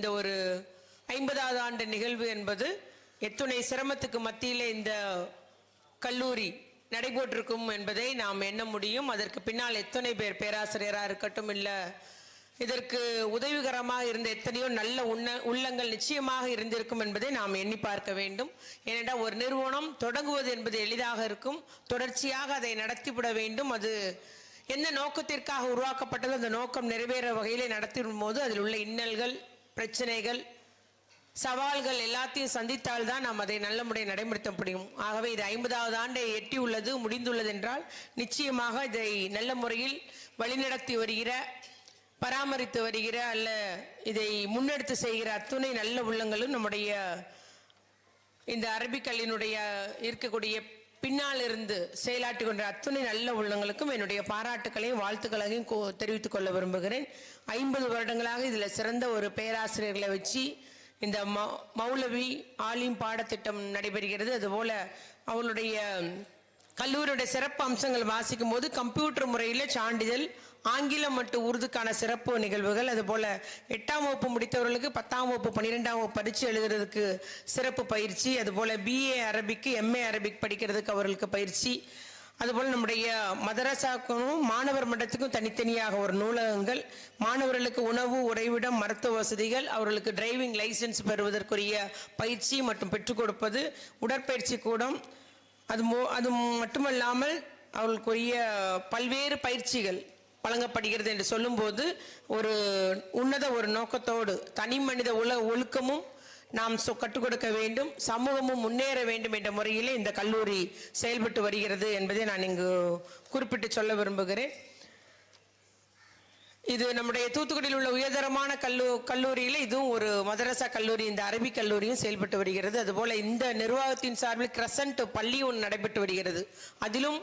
இந்த ஒரு ஐம்பதாவது ஆண்டு நிகழ்வு என்பது எத்துணை சிரமத்துக்கு மத்தியில் இந்த கல்லூரி நடைபெற்றிருக்கும் என்பதை நாம் எண்ண முடியும். அதற்கு பின்னால் எத்தனை பேர் பேராசிரியராக இருக்கட்டும் இல்லை இதற்கு உதவிகரமாக இருந்த எத்தனையோ நல்ல உண்ண உள்ளங்கள் நிச்சயமாக இருந்திருக்கும் என்பதை நாம் எண்ணி பார்க்க வேண்டும். ஏனென்றால் ஒரு நிறுவனம் தொடங்குவது என்பது எளிதாக இருக்கும். தொடர்ச்சியாக அதை நடத்திவிட வேண்டும். அது எந்த நோக்கத்திற்காக உருவாக்கப்பட்டதோ அந்த நோக்கம் நிறைவேற வகையிலே நடத்திடும் போது அதில் உள்ள இன்னல்கள் பிரச்சனைகள் சவால்கள் எல்லாத்தையும் சந்தித்தால் தான் நாம் அதை நல்ல முறை நடைமுறைத்த முடியும். ஆகவே இது ஐம்பதாவது ஆண்டை எட்டி உள்ளது முடிந்துள்ளது என்றால் நிச்சயமாக இதை நல்ல முறையில் வழிநடத்தி வருகிற பராமரித்து வருகிற அல்ல இதை முன்னெடுத்து செய்கிற அத்துணை நல்ல உள்ளங்களும் நம்முடைய இந்த அரபிக்கல்லினுடைய இருக்கக்கூடிய பின்னால் இருந்து செயலாற்றி கொண்ட அத்துணை நல்ல உள்ளங்களுக்கும் என்னுடைய பாராட்டுக்களையும் வாழ்த்துக்களையும் தெரிவித்துக் கொள்ள விரும்புகிறேன். ஐம்பது வருடங்களாக இதில் சிறந்த ஒரு பேராசிரியர்களை வச்சு இந்த மௌ- மௌலவி ஆலிம் பாடத்திட்டம் நடைபெறுகிறது. அதுபோல் அவளுடைய கல்லூரியுடைய சிறப்பு அம்சங்கள் வாசிக்கும் போது கம்ப்யூட்டர் முறையில் சான்றிதழ் ஆங்கிலம் மற்றும் உருதுக்கான சிறப்பு நிகழ்வுகள் அதுபோல் எட்டாம் வகுப்பு முடித்தவர்களுக்கு பத்தாம் வகுப்பு பன்னிரெண்டாம் வகுப்பு பரிச்சு எழுதுறதுக்கு சிறப்பு பயிற்சி அதுபோல் பிஏ அரபிக்கு எம்ஏ அரபிக் படிக்கிறதுக்கு அவர்களுக்கு பயிற்சி அதுபோல் நம்முடைய மதரசாக்கும் மாணவர் மன்றத்துக்கும் தனித்தனியாக ஒரு நூலகங்கள் மாணவர்களுக்கு உணவு உறைவிடம் மருத்துவ வசதிகள் அவர்களுக்கு டிரைவிங் லைசென்ஸ் பெறுவதற்குரிய பயிற்சி மற்றும் பெற்றுக் கொடுப்பது உடற்பயிற்சி கூடம். அது மோ அது மட்டுமல்லாமல் அவர்களுக்குரிய பல்வேறு பயிற்சிகள் வழங்கப்படுகிறது என்று சொல்லும்போது ஒரு உன்னத ஒரு நோக்கத்தோடு தனி மனித உல ஒழுக்கமும் நாம் சொ கற்றுக் கொடுக்க வேண்டும் சமூகமும் முன்னேற வேண்டும் என்ற முறையிலே இந்த கல்லூரி செயல்பட்டு வருகிறது என்பதை நான் இங்கு குறிப்பிட்டு சொல்ல விரும்புகிறேன். இது நம்முடைய தூத்துக்குடியில் உள்ள உயர்தரமான கல்லூ கல்லூரியில் இதுவும் ஒரு மதரசா கல்லூரி இந்த அரபி கல்லூரியும் செயல்பட்டு வருகிறது. அதுபோல் இந்த நிர்வாகத்தின் சார்பில் கிரசன்ட் பள்ளி ஒன்று நடைபெற்று வருகிறது. அதிலும்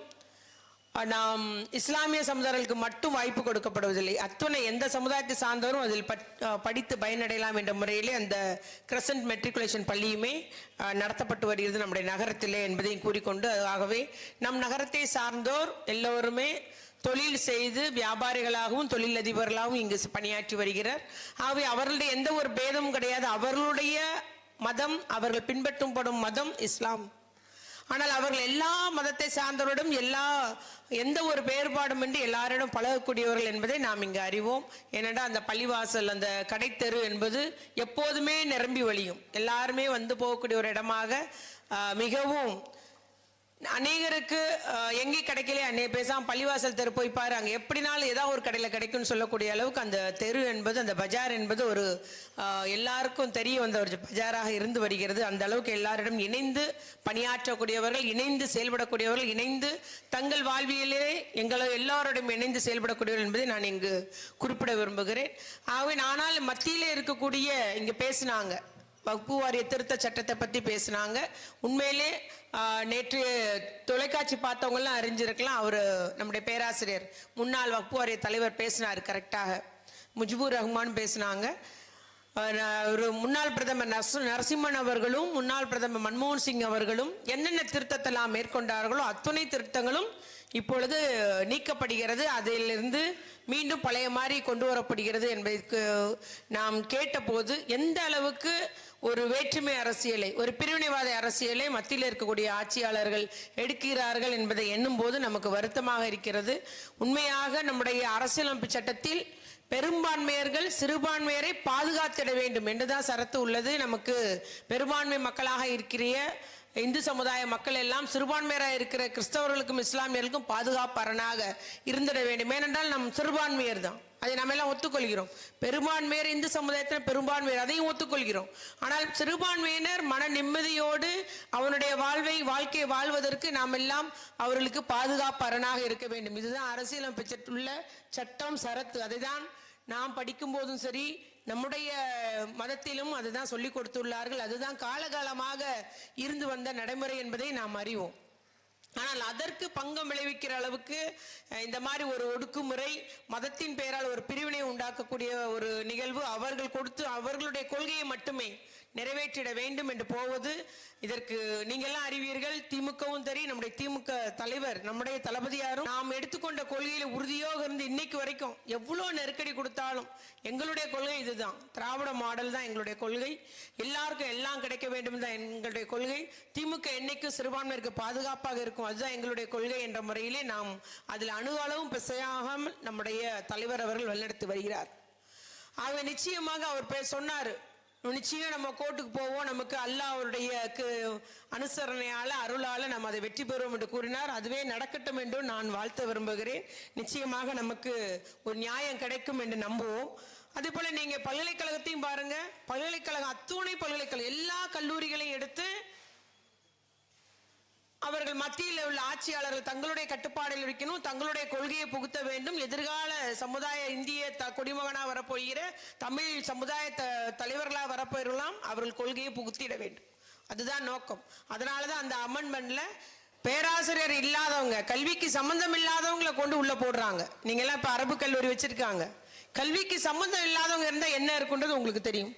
நாம் இஸ்லாமிய சமுதாயங்களுக்கு மட்டும் வாய்ப்பு கொடுக்கப்படுவதில்லை. அத்துணை எந்த சமுதாயத்தை சார்ந்தவரும் அதில் பட்- படித்து பயனடையலாம் என்ற முறையிலே அந்த கிரசன்ட் மெட்ரிகுலேஷன் பள்ளியுமே நடத்தப்பட்டு வருகிறது நம்முடைய நகரத்திலே என்பதையும் கூறிக்கொண்டு ஆகவே நம் நகரத்தை சார்ந்தோர் எல்லோருமே தொழில் செய்து வியாபாரிகளாகவும் தொழிலதிபர்களாகவும் இங்கு பணியாற்றி வருகிறார். ஆகவே அவர்களுடைய எந்த ஒரு பேதமும் கிடையாது. அவர்களுடைய மதம் அவர்கள் பின்பற்றும் படும் மதம் இஸ்லாம். ஆனால் அவர்கள் எல்லா மதத்தை சார்ந்தவரிடம் எல்லா எந்த ஒரு வேறுபாடுமின்றி எல்லாரிடம் பழகக்கூடியவர்கள் என்பதை நாம் இங்கு அறிவோம். ஏனென்றால் அந்த பள்ளிவாசல் அந்த கடைத்தெரு என்பது எப்போதுமே நிரம்பி வழியும் எல்லாருமே வந்து போகக்கூடிய ஒரு இடமாக மிகவும் அநேகருக்கு எங்கே கிடைக்கல அன்னைய பேசாம பள்ளிவாசல் தெரு போய் பாரு அங்கே எப்படினாலும் ஏதாவது ஒரு கடையில் கிடைக்கும்னு சொல்லக்கூடிய அளவுக்கு அந்த தெரு என்பது அந்த பஜார் என்பது ஒரு எல்லாருக்கும் தெரிய வந்த ஒரு பஜாராக இருந்து வருகிறது. அந்த அளவுக்கு எல்லாரிடம் இணைந்து பணியாற்றக்கூடியவர்கள் இணைந்து செயல்படக்கூடியவர்கள் இணைந்து தங்கள் வாழ்வியலே எங்களை எல்லாரோடும் இணைந்து செயல்படக்கூடியவர்கள் என்பதை நான் இங்கு குறிப்பிட விரும்புகிறேன். ஆகவே நானால் மத்தியிலே இருக்கக்கூடிய இங்கே பேசினாங்க வகுப்பு வாரிய திருத்த சட்டத்தை பற்றி பேசினாங்க. உண்மையிலே நேற்று தொலைக்காட்சி பார்த்தவங்களாம் அறிஞ்சிருக்கலாம். அவர் நம்முடைய பேராசிரியர் முன்னாள் வகுப்பு வாரிய தலைவர் பேசினார் கரெக்டாக. முஜிபுர் ரஹ்மான் பேசினாங்க. ஒரு முன்னாள் பிரதமர் நரசு நரசிம்மன் அவர்களும் முன்னாள் பிரதமர் மன்மோகன் சிங் அவர்களும் என்னென்ன திருத்தத்தெல்லாம் மேற்கொண்டார்களோ அத்துணை திருத்தங்களும் இப்பொழுது நீக்கப்படுகிறது. அதிலிருந்து மீண்டும் பழைய மாதிரி கொண்டு வரப்படுகிறது என்பதற்கு நாம் கேட்டபோது எந்த அளவுக்கு ஒரு வேற்றுமை அரசியலை ஒரு பிரிவினைவாத அரசியலை மத்தியில் இருக்கக்கூடிய ஆட்சியாளர்கள் எடுக்கிறார்கள் என்பதை எண்ணும்போது நமக்கு வருத்தமாக இருக்கிறது. உண்மையாக நம்முடைய அரசியலமைப்பு சட்டத்தில் பெரும்பான்மையர்கள் சிறுபான்மையரை பாதுகாத்திட வேண்டும் என்றுதான் சரத்து உள்ளது. நமக்கு பெரும்பான்மை மக்களாக இருக்கிற இந்து சமுதாய மக்கள் எல்லாம் சிறுபான்மையராக இருக்கிற கிறிஸ்தவர்களுக்கும் இஸ்லாமியர்களுக்கும் பாதுகாப்பரணாக இருந்திட வேண்டும். ஏனென்றால் நம் சிறுபான்மையர் தான். அதை நம்ம எல்லாம் ஒத்துக்கொள்கிறோம். பெரும்பான்மையர் இந்து சமுதாயத்தில் பெரும்பான்மையர் அதையும் ஒத்துக்கொள்கிறோம். ஆனால் சிறுபான்மையினர் மன நிம்மதியோடு அவனுடைய வாழ்வை வாழ்க்கையை வாழ்வதற்கு நாம் எல்லாம் அவர்களுக்கு பாதுகாப்பு அரணாக இருக்க வேண்டும். இதுதான் அரசியலமைப்பு உள்ள சட்டம் சரத்து. அதை தான் நாம் படிக்கும் போதும் சரி நம்முடைய மதத்திலும் அதுதான் சொல்லி கொடுத்துள்ளார்கள். அதுதான் காலகாலமாக இருந்து வந்த நடைமுறை என்பதை நாம் அறிவோம். ஆனால் அதற்கு பங்கம் விளைவிக்கிற அளவுக்கு இந்த மாதிரி ஒரு ஒடுக்குமுறை மதத்தின் பெயரால் ஒரு பிரிவினை உண்டாக்கக்கூடிய ஒரு நிகழ்வு அவர்கள் கொடுத்து அவர்களுடைய கொள்கையை மட்டுமே நிறைவேற்றிட வேண்டும் என்று போவது. இதற்கு நீங்கள்லாம் அறிவீர்கள் திமுகவும் சரி நம்முடைய திமுக தலைவர் நம்முடைய தளபதியாரும் நாம் எடுத்துக்கொண்ட கொள்கையில உறுதியாக இருந்து இன்னைக்கு வரைக்கும் எவ்வளோ நெருக்கடி கொடுத்தாலும் எங்களுடைய கொள்கை இதுதான். திராவிட மாடல் தான் எங்களுடைய கொள்கை. எல்லாருக்கும் எல்லாம் கிடைக்க வேண்டும் தான் எங்களுடைய கொள்கை. திமுக என்னைக்கும் சிறுபான்மையிற்கு பாதுகாப்பாக இருக்கும் அதுதான் எங்களுடைய கொள்கை என்ற முறையிலே நாம் அதில் அணு அளவும் பிசையாகாமல் நம்முடைய தலைவர் அவர்கள் வழிநடத்தி வருகிறார். ஆகவே நிச்சயமாக அவர் சொன்னார் நிச்சயம் நம்ம கோர்ட்டுக்கு போவோம். நமக்கு அல்லாவுடைய அவருடைய கு- அனுசரணையால அருளால நம்ம அதை வெற்றி பெறுவோம் என்று கூறினார். அதுவே நடக்கட்டும் என்றும் நான் வாழ்த்த விரும்புகிறேன். நிச்சயமாக நமக்கு ஒரு நியாயம் கிடைக்கும் என்று நம்புவோம். அதே போல நீங்க பல்கலைக்கழகத்தையும் பாருங்க. பல்கலைக்கழகம் அத்துணை பல்கலைக்கழகம் எல்லா கல்லூரிகளையும் எடுத்து அவர்கள் மத்தியில் உள்ள ஆட்சியாளர்கள் தங்களுடைய கட்டுப்பாடில் இருக்கணும் தங்களுடைய கொள்கையை புகுத்த வேண்டும். எதிர்கால சமுதாய இந்திய த குடிமகனா வரப்போகிற தமிழ் சமுதாய த தலைவர்களாக வரப்போகிறலாம் அவர்கள் கொள்கையை புகுத்திட வேண்டும். அதுதான் நோக்கம். அதனால தான் அந்த அமெண்ட்மெண்ட்ல பேராசிரியர் இல்லாதவங்க கல்விக்கு சம்பந்தம் இல்லாதவங்களை கொண்டு உள்ள போடுறாங்க. நீங்க எல்லாம் இப்ப அரபு கல்லூரி வச்சிருக்காங்க. கல்விக்கு சம்பந்தம் இல்லாதவங்க இருந்தா என்ன இருக்குன்றது உங்களுக்கு தெரியும்.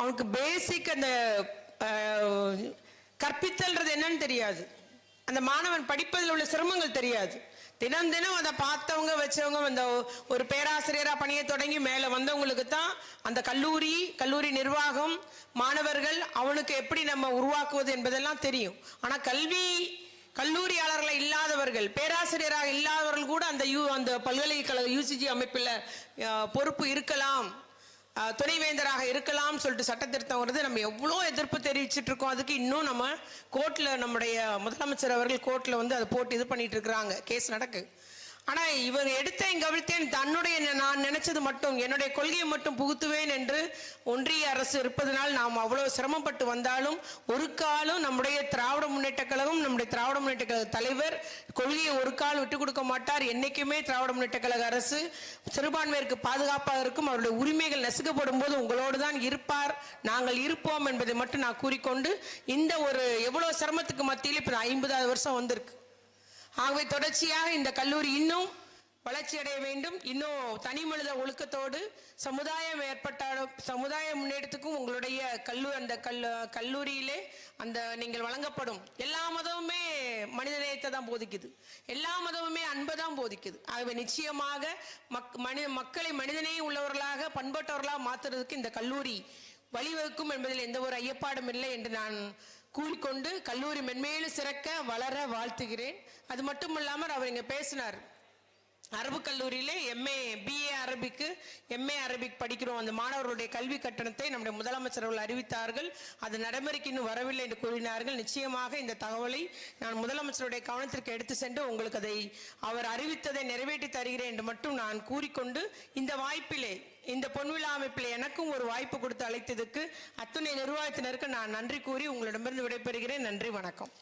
அவனுக்கு பேசிக் அந்த கற்பித்தல்றது என்னன்னு தெரியாது. அந்த மாணவன் படிப்பதில் உள்ள சிரமங்கள் தெரியாது. தினம் தினம் அதை பார்த்தவங்க வச்சவங்க அந்த ஒரு பேராசிரியராக பணியை தொடங்கி மேலே வந்தவங்களுக்கு தான் அந்த கல்லூரி கல்லூரி நிர்வாகம் மாணவர்கள் அவனுக்கு எப்படி நம்ம உருவாக்குவது என்பதெல்லாம் தெரியும். ஆனால் கல்வி கல்லூரியாளர்களை இல்லாதவர்கள் பேராசிரியராக இல்லாதவர்கள் கூட அந்த யூ அந்த பல்கலைக்கழக யூசிஜி அமைப்பில் பொறுப்பு இருக்கலாம். துணைவேந்தராக இருக்கலாம் சொல்லிட்டு சட்ட திருத்தம் வருது நம்ம எவ்வளோ எதிர்ப்பு தெரிவிச்சிட்டு இருக்கோம் அதுக்கு இன்னும் நம்ம கோர்ட்டில் நம்முடைய முதலமைச்சர் அவர்கள் கோர்ட்டில் வந்து அதை போட்டு இது பண்ணிட்டு இருக்கிறாங்க. கேஸ் நடக்கு. ஆனா இவர் எடுத்தேன் கவிழ்த்தேன் தன்னுடைய நான் நினைச்சது மட்டும் என்னுடைய கொள்கையை மட்டும் புகுத்துவேன் என்று ஒன்றிய அரசு இருப்பதனால் நாம் அவ்வளவு சிரமப்பட்டு வந்தாலும் ஒரு காலம் நம்முடைய திராவிட முன்னேற்ற கழகம் நம்முடைய திராவிட முன்னேற்ற கழக தலைவர் கொள்கையை ஒரு கால் விட்டு கொடுக்க மாட்டார். என்னைக்குமே திராவிட முன்னேற்ற கழக அரசு சிறுபான்மையிற்கு பாதுகாப்பாக இருக்கும். அவருடைய உரிமைகள் நசுக்கப்படும் போது உங்களோடு தான் இருப்பார். நாங்கள் இருப்போம் என்பதை மட்டும் நான் கூறிக்கொண்டு இந்த ஒரு எவ்வளவு சிரமத்துக்கு மத்தியில் இப்போ ஐம்பதாவது வருஷம் வந்திருக்கு. ஆகவே தொடர்ச்சியாக இந்த கல்லூரி இன்னும் வளர்ச்சி அடைய வேண்டும். இன்னும் தனி மனித ஒழுக்கத்தோடு சமுதாயம் ஏற்பட்டாலும் சமுதாய முன்னேற்றத்துக்கும் உங்களுடைய கல்லூரி அந்த கல் கல்லூரியிலே அந்த நீங்கள் வழங்கப்படும். எல்லா மதமுமே மனித நேயத்தை தான் போதிக்குது. எல்லா மதமுமே அன்பை தான் போதிக்குது. ஆகவே நிச்சயமாக மக் மனி மக்களை மனிதநேயம் உள்ளவர்களாக பண்பட்டவர்களாக மாற்றுறதுக்கு இந்த கல்லூரி வழிவகுக்கும் என்பதில் எந்த ஒரு ஐயப்பாடும் இல்லை என்று நான் கூறிக்கொண்டு கல்லூரி மென்மேலும் சிறக்க வளர வாழ்த்துகிறேன். அது மட்டும் இல்லாமல் அவர் இங்கே பேசினார். அரபு கல்லூரியிலே எம்ஏ பிஏ அரபிக்கு எம்ஏ அரபிக் படிக்கிறோம். அந்த மாணவர்களுடைய கல்வி கட்டணத்தை நம்முடைய முதலமைச்சர் அவர்கள் அறிவித்தார்கள். அது நடைமுறைக்கு இன்னும் வரவில்லை என்று கூறினார்கள். நிச்சயமாக இந்த தகவலை நான் முதலமைச்சருடைய கவனத்திற்கு எடுத்து சென்று உங்களுக்கு அதை அவர் அறிவித்ததை நிறைவேற்றி தருகிறேன் என்று மட்டும் நான் கூறிக்கொண்டு இந்த வாய்ப்பிலே இந்த பொன்விழா அமைப்பில் எனக்கும் ஒரு வாய்ப்பு கொடுத்து அழைத்ததுக்கு அத்துணை நிர்வாகத்தினருக்கு நான் நன்றி கூறி உங்களிடமிருந்து விடைபெறுகிறேன். நன்றி வணக்கம்.